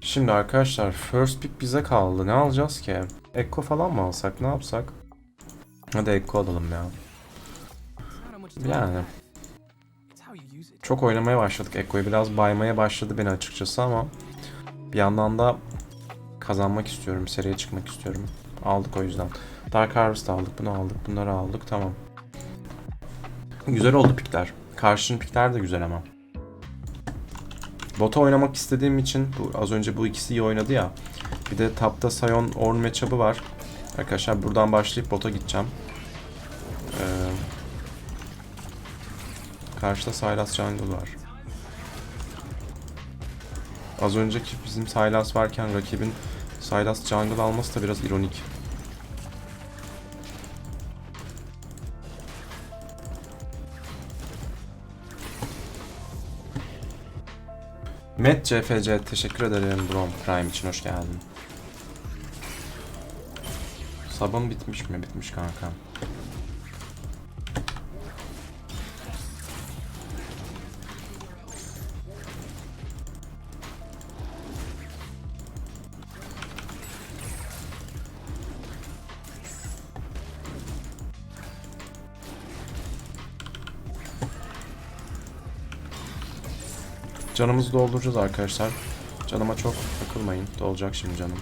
Şimdi arkadaşlar first pick bize kaldı. Ne alacağız ki? Ekko falan mı alsak? Ne yapsak? Hadi Ekko alalım ya. Yani çok oynamaya başladık Ekko'yu. Biraz baymaya başladı beni açıkçası ama bir yandan da kazanmak istiyorum. Seriye çıkmak istiyorum. Aldık o yüzden. Dark Harvest aldık. Bunu aldık. Bunları aldık. Tamam. Güzel oldu pikler. Karşının pikler de güzel ama. Bota oynamak istediğim için bu az önce bu ikisi iyi oynadı ya. Bir de tapta Sion Ornn matchup'ı var. Arkadaşlar buradan başlayıp bota gideceğim. Ee, karşıda Sylas Jungle var. Az önceki bizim Sylas varken rakibin Sylas Jungle alması da biraz ironik. Met CFC teşekkür ederim Brom Prime için hoş geldin. Sabun bitmiş mi? Bitmiş kanka. Canımızı dolduracağız arkadaşlar. Canıma çok takılmayın. Dolacak şimdi canım.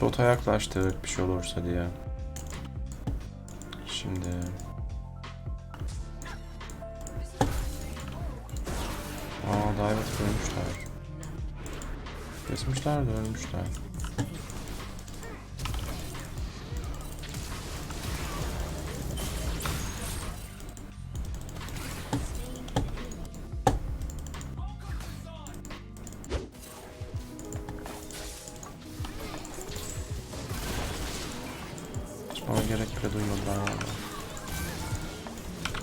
Bota yaklaştık bir şey olursa diye. Şimdi... Aa Divet ölmüşler. Kesmişler de ölmüşler.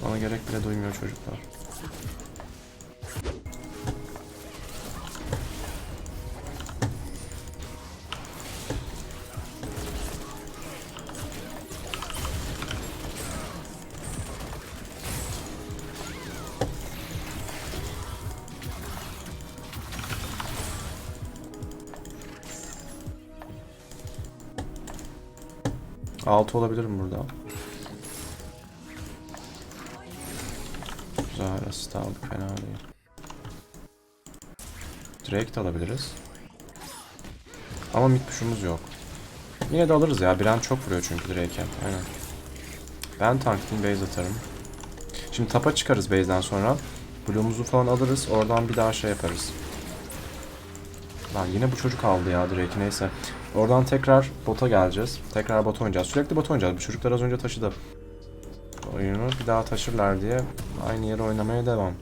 Bana gerek bile duymuyor çocuklar. Altı olabilirim burada. Asist aldık fena değil. De alabiliriz. Ama mid push'umuz yok. Yine de alırız ya. Brand çok vuruyor çünkü Drake'e. Aynen. Ben tanklayayım base atarım. Şimdi tapa çıkarız base'den sonra. Blue'umuzu falan alırız. Oradan bir daha şey yaparız. Lan yine bu çocuk aldı ya Drake neyse. Oradan tekrar bota geleceğiz. Tekrar bota oynayacağız. Sürekli bota oynayacağız. Bu çocuklar az önce taşıdı. Oyunu bir daha taşırlar diye aynı yere oynamaya devam.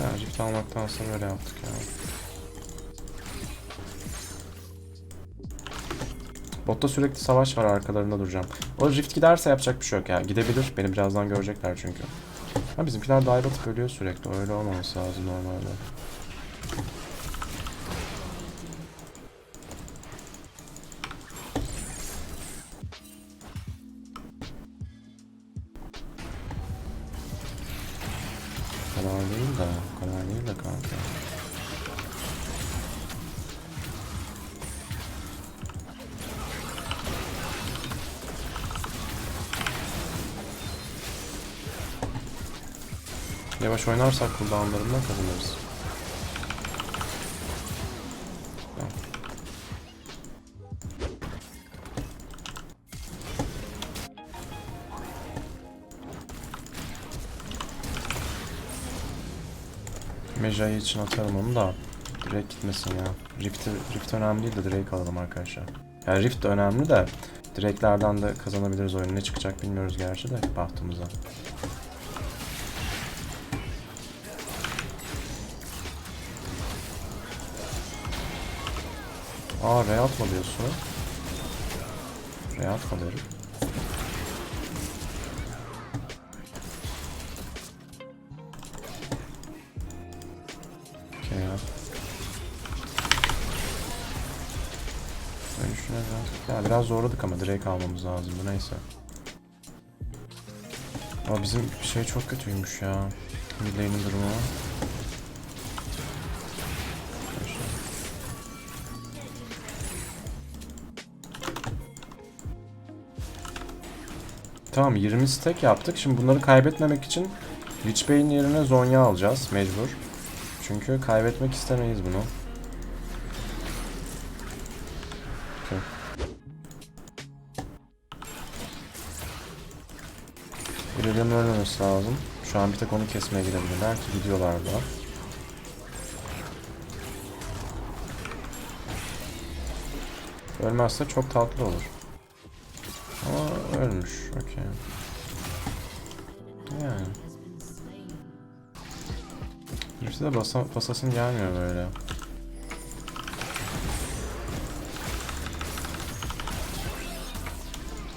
Ya rift almaktansa böyle yaptık ya. Botta sürekli savaş var arkalarında duracağım. O rift giderse yapacak bir şey yok ya. Gidebilir. Beni birazdan görecekler çünkü. Ha bizimkiler dive atıp ölüyor sürekli. Öyle olmaması lazım normalde. O kadar değil de, kanka. Yavaş oynarsak cooldownlarından kazanırız. Mejai için atarım onu da. Direkt gitmesin ya. Rift, Rift önemli değil de Drake alalım arkadaşlar. Yani Rift önemli de Drake'lerden de kazanabiliriz oyunu. Ne çıkacak bilmiyoruz gerçi de bahtımıza. Aa R atma diyorsun. R atma derim. Biraz... Zorladık ama direkt almamız lazımdı neyse. Ama bizim şey çok kötüymüş ya. Midlane'in durumu. Tamam 20 stack yaptık. Şimdi bunları kaybetmemek için Lich Bey'in yerine Zonya alacağız mecbur. Çünkü kaybetmek istemeyiz bunu. İleri'nin ölmemesi lazım. Şu an bir tek onu kesmeye gidebilirler ki gidiyorlar da. Ölmezse çok tatlı olur. Ama ölmüş. Okey. Yani. Birisi de basa, basasın gelmiyor böyle.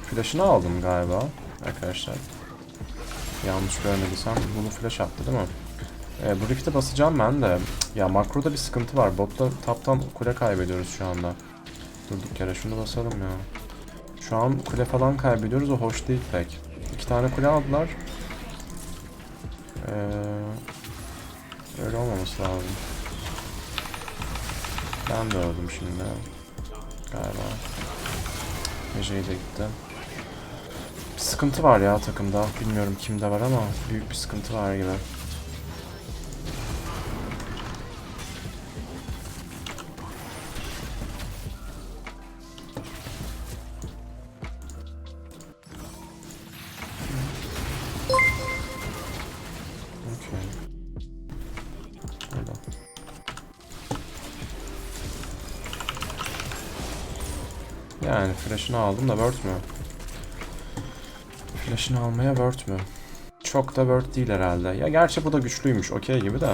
Flash'ını aldım galiba arkadaşlar. Yanlış görmediysem bunu flash attı değil mi? Ee, bu rift'e basacağım ben de. Ya makroda bir sıkıntı var. Botta taptan kule kaybediyoruz şu anda. Durduk yere şunu basalım ya. Şu an kule falan kaybediyoruz o hoş değil pek. İki tane kule aldılar. Ee, öyle olmaması lazım. Ben de öldüm şimdi. Galiba. Ece'yi de gitti. Bir sıkıntı var ya takımda. Bilmiyorum kimde var ama büyük bir sıkıntı var gibi. Yani flash'ını aldım da word mü? Flash'ını almaya word mü? Çok da word değil herhalde. Ya gerçi bu da güçlüymüş. Okey gibi de.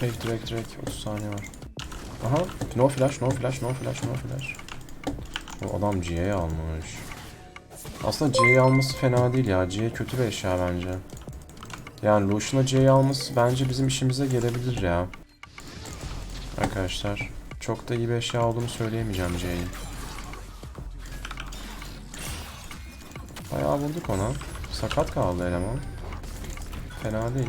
Direkt direkt direkt 30 saniye var. Aha. No flash, no flash, no flash, no flash. O adam G'ye almış. Aslında C'yi alması fena değil ya. C kötü bir eşya bence. Yani Lucian'a C'yi alması bence bizim işimize gelebilir ya. Arkadaşlar. Çok da iyi bir eşya olduğunu söyleyemeyeceğim C'yi. Bayağı vurduk ona. Sakat kaldı eleman. Fena değil.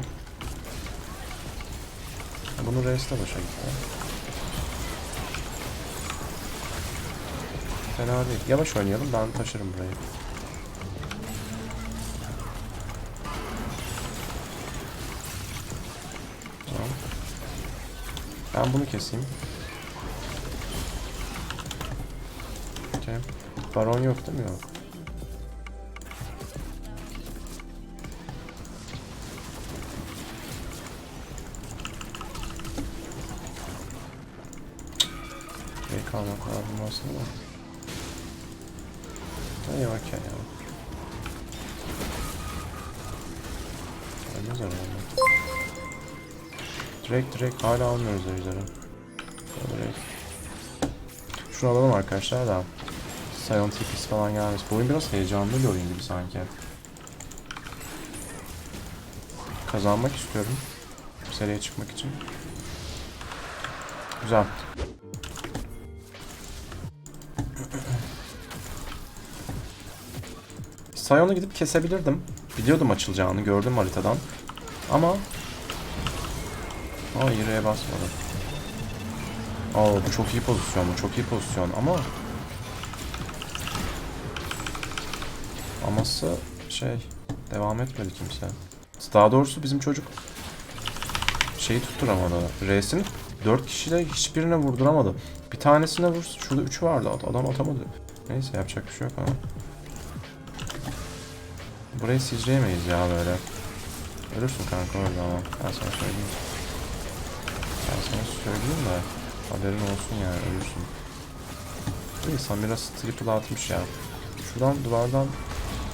Bunu Reis'te başa gitti. Fena değil. Yavaş oynayalım ben taşırım burayı. Tamam. Ben bunu keseyim. Okey. Baron yok değil mi? Yok. Kalmak lazım aslında. İyi okey ya. Ölmez herhalde. Direkt direkt hala almıyoruz ejderi. Direkt. Şunu alalım arkadaşlar da. Silent TP'si falan gelmiş. Bu oyun biraz heyecanlı bir oyun gibi sanki. Kazanmak istiyorum. Seriye çıkmak için. Güzel. Sion'u gidip kesebilirdim. Biliyordum açılacağını, gördüm haritadan. Ama... Aa yürüye basmadı. Aa bu çok iyi pozisyon, bu çok iyi pozisyon ama... Aması şey... Devam etmedi kimse. Daha doğrusu bizim çocuk... Şeyi tutturamadı. R'sini 4 kişiyle hiçbirine vurduramadı. Bir tanesine vur... Şurada 3 vardı, adam atamadı. Neyse yapacak bir şey yok ama. Burayı sileceğimeyiz ya böyle. Ölürsün kanka orada ama. Ben sana söyleyeyim. Ben sana söyleyeyim de haberin olsun yani ölürsün. İyi Samira triple atmış ya. Şuradan duvardan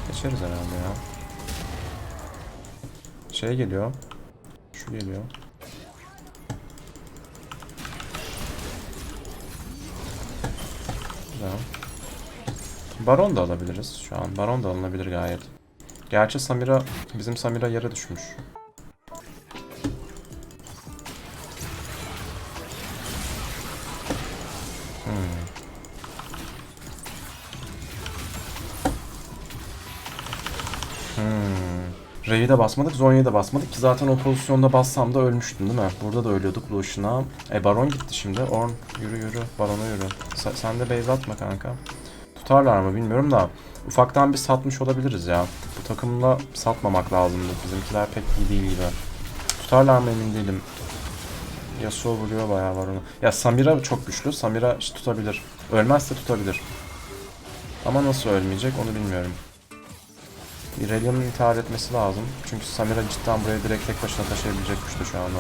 geçeriz herhalde ya. Şey geliyor. Şu geliyor. Güzel. Baron da alabiliriz şu an. Baron da alınabilir gayet. Gerçi Samira, bizim Samira yere düşmüş. Hmm. Hmm. R'yi de basmadık, Zonya'yı da basmadık ki zaten o pozisyonda bassam da ölmüştüm değil mi? Burada da ölüyorduk Lucian'a. E Baron gitti şimdi. Orn yürü yürü, Baron'a yürü. Sa- sen de base atma kanka. Tutarlar mı bilmiyorum da ufaktan bir satmış olabiliriz ya. Bu takımla satmamak lazımdı. Bizimkiler pek iyi değil gibi. Tutarlar mı emin değilim. Yasuo vuruyor bayağı var onu. Ya Samira çok güçlü. Samira işte tutabilir. Ölmezse tutabilir. Ama nasıl ölmeyecek onu bilmiyorum. Irelia'nın intihar etmesi lazım. Çünkü Samira cidden buraya direkt tek başına taşıyabilecek güçte şu anda.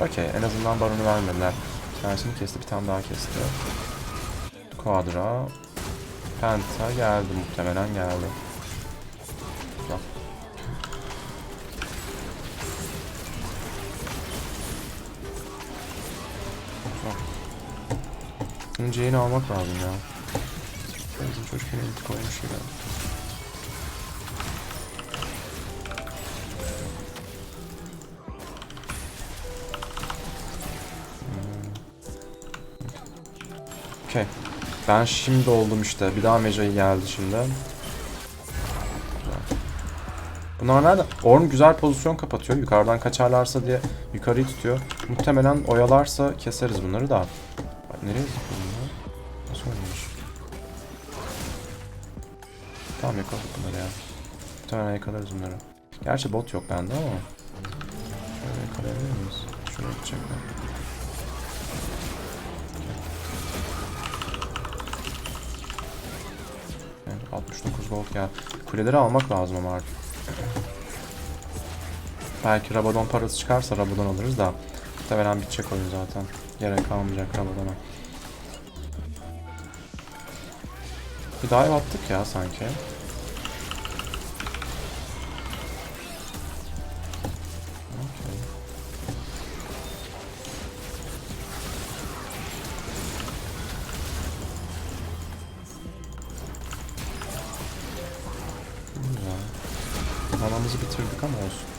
Okey en azından baronu vermediler. Bir tanesini kesti bir tane daha kesti. Quadra. Penta geldi muhtemelen geldi. Güzel. Bunun Jane'i almak lazım ya. Bizim çocuk yine ilk koymuş gibi. Okey. Ben şimdi oldum işte. Bir daha Mecai geldi şimdi. Bunlar nerede? Orn güzel pozisyon kapatıyor. Yukarıdan kaçarlarsa diye yukarıyı tutuyor. Muhtemelen oyalarsa keseriz bunları da. Nereye zıplıyor? Nasıl oynamış? Tamam yakaladık bunları ya. Muhtemelen yakalarız bunları. Gerçi bot yok bende ama. Şöyle yakalayabilir miyiz? Şuraya gidecekler. 69 gold ya. Kuleleri almak lazım ama artık. Belki Rabadon parası çıkarsa Rabadon alırız da. Muhtemelen bitecek oyun zaten. Gerek kalmayacak Rabadon'a. Bir dive attık ya sanki. Manamızı bitirdik ama olsun.